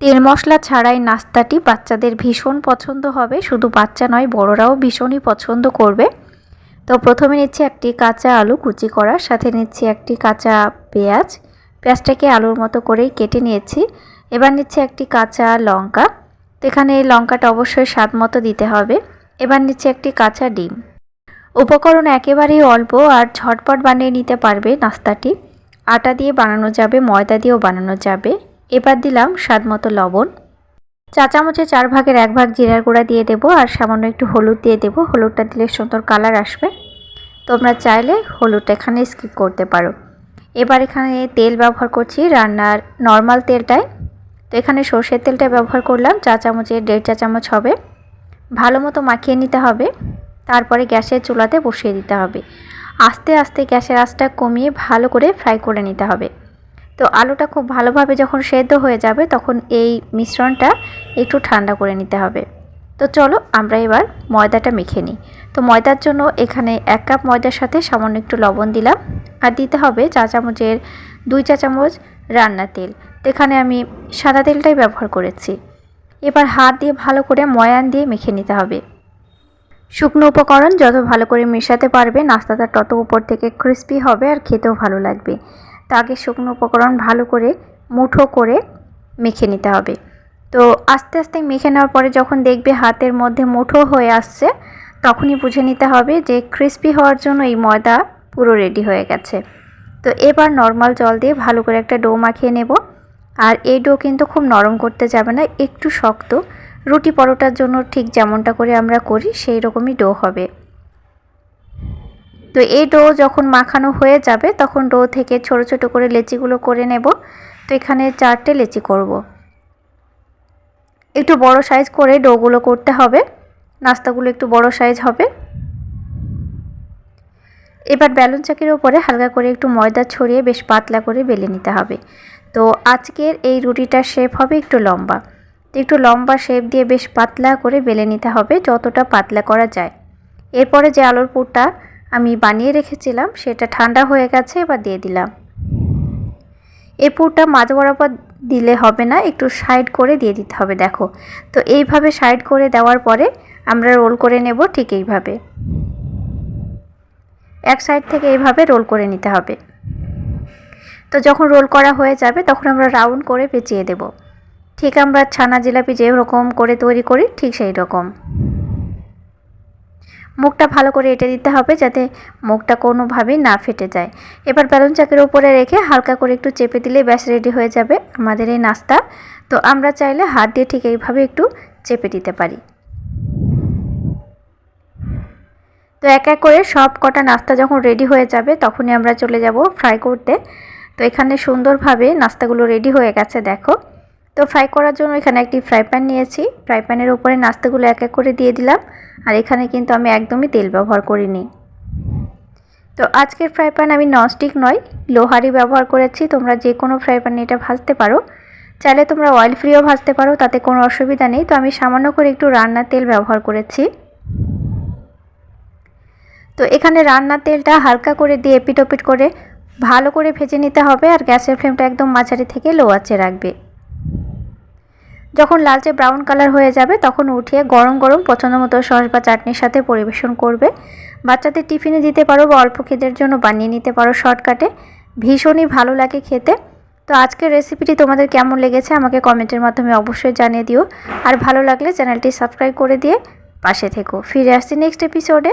তেল মশলা ছাড়াই নাস্তাটি বাচ্চাদের ভীষণ পছন্দ হবে। শুধু বাচ্চা নয়, বড়রাও ভীষণই পছন্দ করবে। তো প্রথমে নিচ্ছি একটি কাঁচা আলু কুচি করার, সাথে নিচ্ছি একটি কাঁচা পেঁয়াজ। পেঁয়াজটাকে আলুর মতো করেই কেটে নিয়েছি। এবার নিচ্ছি একটি কাঁচা লঙ্কা। তো এখানে এই লঙ্কাটা অবশ্যই স্বাদ মতো দিতে হবে। এবার নিচ্ছি একটি কাঁচা ডিম। উপকরণ একেবারেই অল্প আর ঝটপট বানিয়ে নিতে পারবে নাস্তাটি। আটা দিয়ে বানানো যাবে, ময়দা দিয়েও বানানো যাবে। এবার দিলাম স্বাদ মতো লবণ। চা চামচে চার ভাগের এক ভাগ জিরার গুঁড়া দিয়ে দেবো আর সামান্য একটু হলুদ দিয়ে দেবো। হলুদটা দিলে সুন্দর কালার আসবে। তোমরা চাইলে হলুদটা এখানে স্কিপ করতে পারো। এবার এখানে তেল ব্যবহার করছি রান্নার নর্মাল তেলটায়। তো এখানে সর্ষের তেলটা ব্যবহার করলাম, চা চামচের দেড় চা চামচ হবে। ভালো মতো মাখিয়ে নিতে হবে। তারপরে গ্যাসের চুলাতে বসিয়ে দিতে হবে। আস্তে আস্তে গ্যাসের আঁচটা কমিয়ে ভালো করে ফ্রাই করে নিতে হবে। তো আলুটা খুব ভালোভাবে যখন সেদ্ধ হয়ে যাবে তখন এই মিশ্রণটা একটু ঠান্ডা করে নিতে হবে। তো চলো আমরা এবার ময়দাটা মেখে নিই। তো ময়দার জন্য এখানে এক কাপ ময়দার সাথে সামান্য একটু লবণ দিলাম। আর দিতে হবে চা চামচের দুই চা চামচ রান্নার তেল। তো এখানে আমি সাদা তেলটাই ব্যবহার করেছি। এবার হাত দিয়ে ভালো করে ময়ান দিয়ে মেখে নিতে হবে। শুকনো উপকরণ যত ভালো করে মেশাতে পারবে, নাস্তাটা তত উপর থেকে ক্রিস্পি হবে আর খেতেও ভালো লাগবে। তো আগে শুকনো উপকরণ ভালো করে মুঠো করে মেখে নিতে হবে। তো আস্তে আস্তে মেখে নেওয়ার পরে যখন দেখবে হাতের মধ্যে মুঠো হয়ে আসছে, তখনই বুঝে নিতে হবে যে ক্রিস্পি হওয়ার জন্য এই ময়দা পুরো রেডি হয়ে গেছে। তো এবার নর্মাল জল দিয়ে ভালো করে একটা ডো মাখিয়ে নেব। আর এই ডো কিন্তু খুব নরম করতে যাবে না, একটু শক্ত। রুটি পরোটার জন্য ঠিক যেমনটা করে আমরা করি, সেই রকমই ডো হবে। তো এই ডো যখন মাখানো হয়ে যাবে, তখন ডো থেকে ছোট ছোট করে লেচিগুলো করে নেব। তো এখানে চারটে লেচি করব। একটু বড় সাইজ করে ডোগুলো করতে হবে। নাস্তাগুলো একটু বড় সাইজ হবে। এবার ব্যালুন চাকির ওপরে হালকা করে একটু ময়দা ছড়িয়ে বেশ পাতলা করে বেলে নিতে হবে। তো আজকের এই রুটিটার শেপ হবে একটু লম্বা। একটু লম্বা শেপ দিয়ে বেশ পাতলা করে বেলে নিতে হবে, যতটা পাতলা করা যায়। এরপরে যে আলুর পুরটা আমি বানিয়ে রেখেছিলাম, সেটা ঠান্ডা হয়ে গেছে, এবার দিয়ে দিলাম। এই পুরটা মাঝ বরাবর দিলে হবে না, একটু সাইড করে দিয়ে দিতে হবে, দেখো। তো এইভাবে সাইড করে দেওয়ার পরে আমরা রোল করে নেব ঠিক এইভাবে। এক সাইড থেকে এইভাবে রোল করে নিতে হবে। তো যখন রোল করা হয়ে যাবে, তখন আমরা রাউন্ড করে পেঁচিয়ে দেব। ঠিক আমরা ছানা জিলাপি যেরকম করে তৈরি করি, ঠিক সেই রকম। মুখটা ভালো করে এঁটে দিতে হবে যাতে মুখটা কোনোভাবেই না ফেটে যায়। এবার বেলুন চাকের উপরে রেখে হালকা করে একটু চেপে দিলে ব্যাস রেডি হয়ে যাবে আমাদের এই নাস্তা। তো আমরা চাইলে হাত দিয়ে ঠিক এইভাবে একটু চেপে দিতে পারি। তো এক এক করে সব কটা নাস্তা যখন রেডি হয়ে যাবে তখনই আমরা চলে যাব ফ্রাই করতে। তো এখানে সুন্দরভাবে নাস্তাগুলো রেডি হয়ে গেছে, দেখো। তো ফ্রাই করার জন্য এখানে একটি ফ্রাই প্যান নিয়েছি। ফ্রাই প্যানের উপরে নাস্তাগুলো এক এক করে দিয়ে দিলাম। আর এখানে কিন্তু আমি একদমই তেল ব্যবহার করিনি। তো আজকের ফ্রাই প্যান আমি ননস্টিক নয়, লোহারই ব্যবহার করেছি। তোমরা যে কোনো ফ্রাই প্যানে এটা ভাজতে পারো। চাইলে তোমরা অয়েল ফ্রিও ভাজতে পারো, তাতে কোনো অসুবিধা নেই। তো আমি সামান্য করে একটু রান্নার তেল ব্যবহার করেছি। তো এখানে রান্নার তেলটা হালকা করে দিয়ে এপিট করে ভালো করে ভেজে নিতে হবে। আর গ্যাসের ফ্লেমটা একদম মাঝারি থেকে লো আঁচে রাখবে। যখন লালচে ব্রাউন কালার হয়ে যাবে, তখন উঠিয়ে গরম গরম পছন্দ মতো সস বা চাটনির সাথে পরিবেশন করবে। বাচ্চাদের টিফিনে দিতে পারো বা অল্প খেদের জন্য বানিয়ে নিতে পারো শর্টকাটে। ভীষণই ভালো লাগে খেতে। তো আজকের রেসিপিটি তোমাদের কেমন লেগেছে আমাকে কমেন্টের মাধ্যমে অবশ্যই জানিয়ে দিও। আর ভালো লাগলে চ্যানেলটি সাবস্ক্রাইব করে দিয়ে পাশে থেকো। ফিরে আসছি নেক্সট এপিসোডে